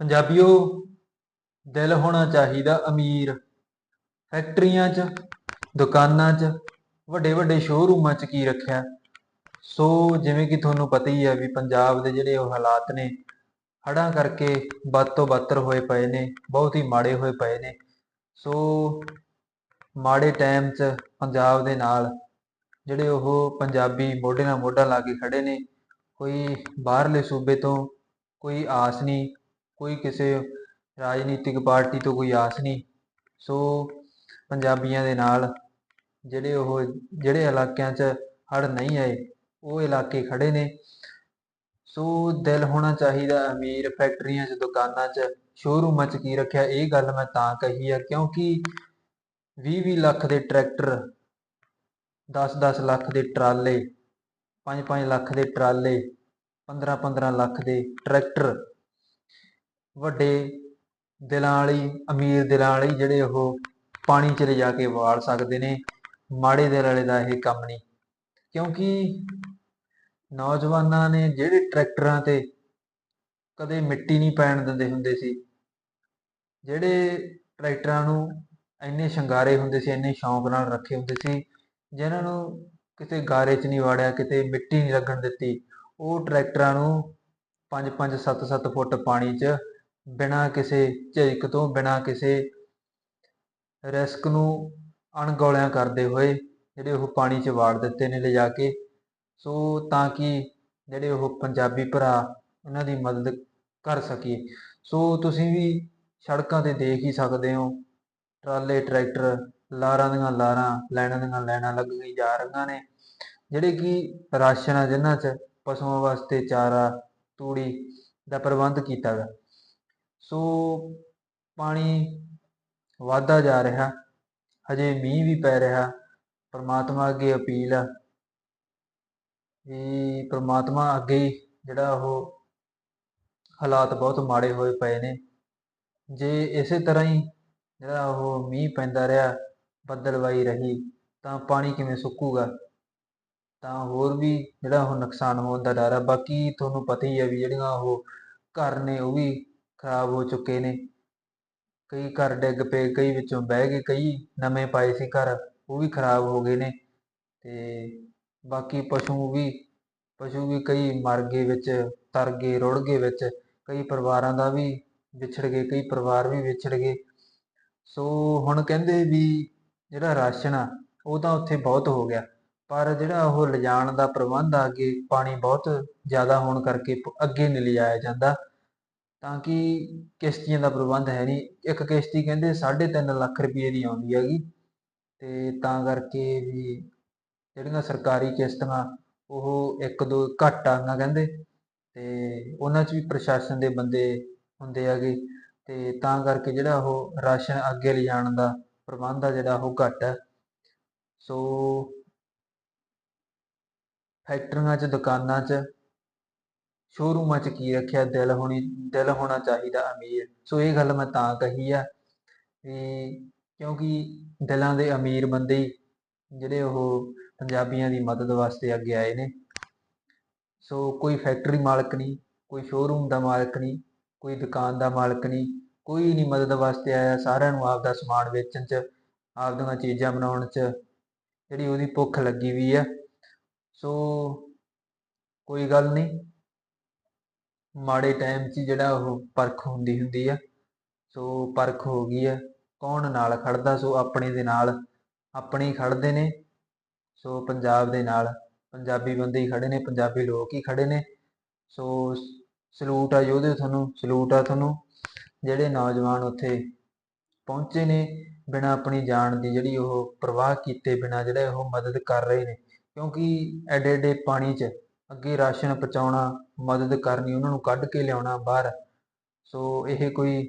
ਪੰਜਾਬੀਓ, ਦਿਲ ਹੋਣਾ ਚਾਹੀਦਾ ਅਮੀਰ। ਫੈਕਟਰੀਆਂ 'ਚ, ਦੁਕਾਨਾਂ 'ਚ, ਵੱਡੇ ਵੱਡੇ ਸ਼ੋਅਰੂਮਾਂ 'ਚ ਕੀ ਰੱਖਿਆ? ਸੋ ਜਿਵੇਂ ਕਿ ਤੁਹਾਨੂੰ ਪਤਾ ਹੀ ਹੈ ਵੀ ਪੰਜਾਬ ਦੇ ਜਿਹੜੇ ਉਹ ਹਾਲਾਤ ਨੇ, ਹੜ੍ਹਾਂ ਕਰਕੇ ਵੱਧ ਤੋਂ ਬੱਤਰ ਹੋਏ ਪਏ ਨੇ, ਬਹੁਤ ਹੀ ਮਾੜੇ ਹੋਏ ਪਏ ਨੇ। ਸੋ ਮਾੜੇ ਟਾਈਮ 'ਚ ਪੰਜਾਬ ਦੇ ਨਾਲ ਜਿਹੜੇ ਉਹ ਪੰਜਾਬੀ ਮੋਢੇ ਨਾਲ ਮੋਢਾ ਲਾ ਕੇ ਖੜੇ ਨੇ, ਕੋਈ ਬਾਹਰਲੇ ਸੂਬੇ ਤੋਂ ਕੋਈ ਆਸ ਨਹੀਂ ਕੋਈ ਕਿਸੇ ਰਾਜਨੀਤਿਕ ਪਾਰਟੀ ਤੋਂ ਕੋਈ ਆਸ ਨਹੀਂ। ਸੋ ਪੰਜਾਬੀਆਂ ਦੇ ਨਾਲ ਜਿਹੜੇ ਉਹ, ਜਿਹੜੇ ਇਲਾਕਿਆਂ 'ਚ ਹੜ੍ਹ ਨਹੀਂ ਆਏ, ਉਹ ਇਲਾਕੇ ਖੜੇ ਨੇ। ਸੋ ਦਿਲ ਹੋਣਾ ਚਾਹੀਦਾ ਅਮੀਰ ਫੈਕਟਰੀਆਂ 'ਚ, ਦੁਕਾਨਾਂ 'ਚ। ਸ਼ੋਰੂਮਾਂ 'ਚ ਕੀ ਰੱਖਿਆ? ਇਹ ਗੱਲ ਮੈਂ ਤਾਂ ਕਹੀ ਆ, ਕਿਉਂਕਿ 20-20 ਲੱਖ ਦੇ ਟਰੈਕਟਰ 10-10 ਲੱਖ ਦੇ ਟਰਾਲੇ 5-5 ਲੱਖ ਦੇ ਟਰਾਲੇ 15-15 ਲੱਖ ਦੇ ਟਰੈਕਟਰ ਵੱਡੇ ਦਿਲਾਂ ਵਾਲੀ, ਅਮੀਰ ਦਿਲਾਂ ਵਾਲੀ ਜਿਹੜੇ ਉਹ ਪਾਣੀ 'ਚ ਲਿਜਾ ਕੇ ਵਾਲ ਸਕਦੇ ਨੇ, ਮਾੜੇ ਦਿਲ ਵਾਲੇ ਦਾ ਇਹ ਕੰਮ ਨਹੀਂ। ਕਿਉਂਕਿ ਨੌਜਵਾਨਾਂ ਨੇ ਜਿਹੜੇ ਟਰੈਕਟਰਾਂ ਤੇ ਕਦੇ ਮਿੱਟੀ ਨਹੀਂ ਪੈਣ ਦਿੰਦੇ ਹੁੰਦੇ ਸੀ, ਜਿਹੜੇ ਟਰੈਕਟਰਾਂ ਨੂੰ ਇੰਨੇ ਸ਼ਿੰਗਾਰੇ ਹੁੰਦੇ ਸੀ, ਇੰਨੇ ਸ਼ੌਂਕ ਨਾਲ ਰੱਖੇ ਹੁੰਦੇ ਸੀ ਜਿਨ੍ਹਾਂ ਨੂੰ ਕਿਤੇ ਗਾਰੇ 'ਚ ਨਹੀਂ ਵਾੜਿਆ, ਕਿਤੇ ਮਿੱਟੀ ਨਹੀਂ ਲੱਗਣ ਦਿੱਤੀ, ਉਹ ਟਰੈਕਟਰਾਂ ਨੂੰ 5-5 7-7 ਫੁੱਟ ਪਾਣੀ 'ਚ ਬਿਨਾਂ ਕਿਸੇ ਝਿਜਕ ਤੋਂ, ਬਿਨਾਂ ਕਿਸੇ ਰਿਸਕ ਨੂੰ ਅਣਗੌਲਿਆਂ ਕਰਦੇ ਹੋਏ ਜਿਹੜੇ ਉਹ ਪਾਣੀ 'ਚ ਵਾੜ ਦਿੱਤੇ ਨੇ ਲਿਜਾ ਕੇ, ਸੋ ਤਾਂ ਕਿ ਜਿਹੜੇ ਉਹ ਪੰਜਾਬੀ ਭਰਾ ਉਹਨਾਂ ਦੀ ਮਦਦ ਕਰ ਸਕੀਏ। ਸੋ ਤੁਸੀਂ ਵੀ ਸੜਕਾਂ ਤੇ ਦੇਖ ਹੀ ਸਕਦੇ ਹੋ, ਟਰਾਲੇ, ਟਰੈਕਟਰ ਲਾਰਾਂ ਦੀਆਂ ਲਾਰਾਂ ਲੈਣਾਂ ਦੀਆਂ ਲੈਣਾਂ ਲੱਗੀਆਂ ਜਾ ਰਹੀਆਂ ਨੇ, ਜਿਹੜੇ ਕਿ ਰਾਸ਼ਨ ਆ ਜਿਨ੍ਹਾਂ 'ਚ ਪਸ਼ੂਆਂ ਵਾਸਤੇ ਚਾਰਾ, ਤੂੜੀ ਦਾ ਪ੍ਰਬੰਧ ਕੀਤਾ ਗਾ ਸੋ ਪਾਣੀ ਵੱਧਦਾ ਜਾ ਰਿਹਾ। ਹਜੇ ਮੀਂਹ ਵੀ ਪੈ ਰਿਹਾ। ਪਰਮਾਤਮਾ ਅੱਗੇ ਅਪੀਲ ਆ ਵੀ ਪਰਮਾਤਮਾ ਅੱਗੇ ਜਿਹੜਾ ਉਹ ਹਾਲਾਤ ਬਹੁਤ ਮਾੜੇ ਹੋਏ ਪਏ ਨੇ। ਜੇ ਇਸੇ ਤਰ੍ਹਾਂ ਹੀ ਜਿਹੜਾ ਉਹ ਮੀਂਹ ਪੈਂਦਾ ਰਿਹਾ ਬੱਦਲਵਾਈ ਰਹੀ, ਤਾਂ ਪਾਣੀ ਕਿਵੇਂ ਸੁੱਕੂਗਾ? ਤਾਂ ਹੋਰ ਵੀ ਜਿਹੜਾ ਉਹ ਨੁਕਸਾਨ ਹੋਣ ਦਾ ਡਰ ਆ। ਬਾਕੀ ਤੁਹਾਨੂੰ ਪਤਾ ਹੀ ਹੈ ਵੀ ਜਿਹੜੀਆਂ ਉਹ ਘਰ ਨੇ ਉਹ ਵੀ ਖਰਾਬ ਹੋ ਚੁੱਕੇ ਨੇ। ਕਈ ਘਰ ਡਿੱਗ ਪਏ, ਕਈ ਵਿੱਚੋਂ ਬਹਿ ਗਏ, ਕਈ ਨਵੇਂ ਪਾਏ ਸੀ ਘਰ, ਉਹ ਵੀ ਖਰਾਬ ਹੋ ਗਏ ਨੇ। ਤੇ ਬਾਕੀ ਪਸ਼ੂ ਵੀ ਪਸ਼ੂ ਵੀ ਕਈ ਮਰ ਗਏ ਵਿੱਚ, ਤਰ ਗਏ, ਰੁੜ ਗਏ ਵਿੱਚ, ਕਈ ਪਰਿਵਾਰਾਂ ਦਾ ਵੀ ਵਿਛੜ ਗਏ, ਕਈ ਪਰਿਵਾਰ ਵੀ ਵਿਛੜ ਗਏ। ਸੋ ਹੁਣ ਕਹਿੰਦੇ ਵੀ ਜਿਹੜਾ ਰਾਸ਼ਨ ਆ, ਉਹ ਤਾਂ ਉੱਥੇ ਬਹੁਤ ਹੋ ਗਿਆ। ਪਰ ਜਿਹੜਾ ਉਹ ਲਿਜਾਣ ਦਾ ਪ੍ਰਬੰਧ ਆ ਅੱਗੇ, ਪਾਣੀ ਬਹੁਤ ਜ਼ਿਆਦਾ ਹੋਣ ਕਰਕੇ ਅੱਗੇ ਨਹੀਂ ਲਿਜਾਇਆ ਜਾਂਦਾ। ਤਾਂ ਕਿ ਕਿਸ਼ਤੀਆਂ ਦਾ ਪ੍ਰਬੰਧ ਹੈ ਨਹੀਂ। ਇੱਕ ਕਿਸ਼ਤੀ ਕਹਿੰਦੇ 3.5 ਲੱਖ ਰੁਪਏ ਦੀ ਆਉਂਦੀ ਹੈਗੀ ਤੇ ਤਾਂ ਕਰਕੇ ਵੀ ਜਿਹੜੀਆਂ ਸਰਕਾਰੀ ਕਿਸ਼ਤਾਂ ਉਹ ਇੱਕ ਦੋ ਘੱਟ ਆਉਂਗਾ ਕਹਿੰਦੇ ਤੇ ਉਹਨਾਂ 'ਚ ਵੀ ਪ੍ਰਸ਼ਾਸਨ ਦੇ ਬੰਦੇ ਹੁੰਦੇ ਹੈਗੇ ਤੇ ਤਾਂ ਕਰਕੇ ਜਿਹੜਾ ਉਹ ਰਾਸ਼ਨ ਅੱਗੇ ਲਿਜਾਣ ਦਾ ਪ੍ਰਬੰਧ ਆ ਜਿਹੜਾ ਉਹ ਘੱਟ ਹੈ ਸੋ ਫੈਕਟਰੀਆਂ 'ਚ, ਦੁਕਾਨਾਂ 'ਚ ਸ਼ੋਰੂਮਾਂ 'ਚ ਕੀ ਰੱਖਿਆ, ਦਿਲ ਹੋਣੀ, ਦਿਲ ਹੋਣਾ ਚਾਹੀਦਾ ਅਮੀਰ। ਸੋ ਇਹ ਗੱਲ ਮੈਂ ਤਾਂ ਕਹੀ ਆ ਵੀ ਕਿਉਂਕਿ ਦਿਲਾਂ ਦੇ ਅਮੀਰ ਬੰਦੇ ਹੀ ਜਿਹੜੇ ਉਹ ਪੰਜਾਬੀਆਂ ਦੀ ਮਦਦ ਵਾਸਤੇ ਅੱਗੇ ਆਏ ਨੇ। ਸੋ ਕੋਈ ਫੈਕਟਰੀ ਮਾਲਕ ਨਹੀਂ, ਕੋਈ ਸ਼ੋਰੂਮ ਦਾ ਮਾਲਕ ਨਹੀਂ, ਕੋਈ ਦੁਕਾਨ ਦਾ ਮਾਲਕ ਨਹੀਂ, ਕੋਈ ਨਹੀਂ ਮਦਦ ਵਾਸਤੇ ਆਇਆ। ਸਾਰਿਆਂ ਨੂੰ ਆਪਦਾ ਸਮਾਨ ਵੇਚਣ 'ਚ, ਆਪਦੀਆਂ ਚੀਜ਼ਾਂ ਬਣਾਉਣ 'ਚ ਜਿਹੜੀ ਉਹਦੀ ਭੁੱਖ ਲੱਗੀ ਵੀ ਆ। ਸੋ ਕੋਈ ਗੱਲ ਨਹੀਂ ਮਾੜੇ ਟਾਈਮ 'ਚ ਜਿਹੜਾ ਉਹ ਪਰਖ ਹੁੰਦੀ ਹੁੰਦੀ ਆ। ਸੋ ਪਰਖ ਹੋ ਗਈ ਆ। ਕੌਣ ਨਾਲ ਖੜਦਾ? ਸੋ ਆਪਣੇ ਦੇ ਨਾਲ। ਆਪਣੇ ਹੀ ਖੜਦੇ ਨੇ। ਸੋ ਪੰਜਾਬ ਦੇ ਨਾਲ। ਪੰਜਾਬੀ ਬੰਦੇ ਹੀ ਖੜੇ ਨੇ। ਪੰਜਾਬੀ ਲੋਕ ਹੀ ਖੜੇ ਨੇ। ਸੋ ਸਲੂਟ ਆ ਯੋਧੇ ਤੁਹਾਨੂੰ। ਸਲੂਟ ਆ ਤੁਹਾਨੂੰ। ਜਿਹੜੇ ਨੌਜਵਾਨ ਉੱਥੇ ਪਹੁੰਚੇ ਨੇ ਬਿਨਾਂ ਆਪਣੀ ਜਾਨ ਦੀ, ਜਿਹੜੀ ਉਹ ਪ੍ਰਵਾਹ ਕੀਤੇ ਬਿਨਾਂ, ਜਿਹੜੇ ਉਹ ਮਦਦ ਕਰ ਰਹੇ ਨੇ। ਕਿਉਂਕਿ ਐਡੇ ਐਡੇ ਪਾਣੀ 'ਚ ਅੱਗੇ ਰਾਸ਼ਨ ਪਹੁੰਚਾਉਣਾ, ਮਦਦ ਕਰਨੀ, ਉਹਨਾਂ ਨੂੰ ਕੱਢ ਕੇ ਲਿਆਉਣਾ ਬਾਹਰ। ਸੋ ਇਹ ਕੋਈ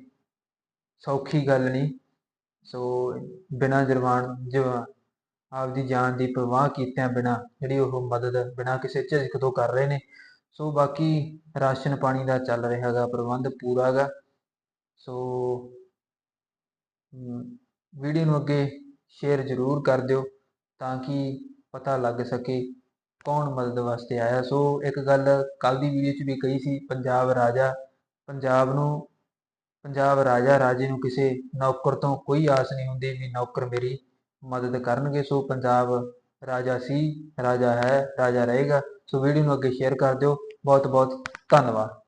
ਸੌਖੀ ਗੱਲ ਨਹੀਂ। ਸੋ ਬਿਨਾਂ ਜਰਵਾਨ ਜਵਾ ਆਪਦੀ ਜਾਨ ਦੀ ਪਰਵਾਹ ਕੀਤਿਆਂ ਬਿਨਾਂ ਜਿਹੜੀ ਉਹ ਮਦਦ ਬਿਨਾਂ ਕਿਸੇ ਝਿਜਕ ਤੋਂ ਕਰ ਰਹੇ ਨੇ, ਸੋ ਬਾਕੀ ਰਾਸ਼ਨ ਪਾਣੀ ਦਾ ਚੱਲ ਰਿਹਾ ਹੈਗਾ ਪ੍ਰਬੰਧ ਪੂਰਾ ਹੈਗਾ। ਸੋ ਵੀਡੀਓ ਨੂੰ ਅੱਗੇ ਸ਼ੇਅਰ ਜ਼ਰੂਰ ਕਰ ਦਿਓ ਤਾਂ ਕਿ ਪਤਾ ਲੱਗ ਸਕੇ ਕੌਣ ਮਦਦ ਵਾਸਤੇ ਆਇਆ? ਸੋ ਇੱਕ ਗੱਲ ਕੱਲ ਦੀ ਵੀਡੀਓ 'ਚ ਵੀ ਕਹੀ ਸੀ, ਪੰਜਾਬ ਰਾਜਾ, ਪੰਜਾਬ ਨੂੰ, ਪੰਜਾਬ ਰਾਜਾ ਰਾਜੇ ਨੂੰ ਕਿਸੇ ਨੌਕਰ ਤੋਂ ਕੋਈ ਆਸ ਨਹੀਂ ਹੁੰਦੀ ਵੀ ਨੌਕਰ ਮੇਰੀ ਮਦਦ ਕਰਨਗੇ। ਸੋ ਪੰਜਾਬ ਰਾਜਾ ਸੀ, ਰਾਜਾ ਹੈ, ਰਾਜਾ ਰਹੇਗਾ। ਸੋ ਵੀਡੀਓ ਨੂੰ ਅੱਗੇ ਸ਼ੇਅਰ ਕਰ ਦਿਓ। ਬਹੁਤ ਬਹੁਤ ਧੰਨਵਾਦ।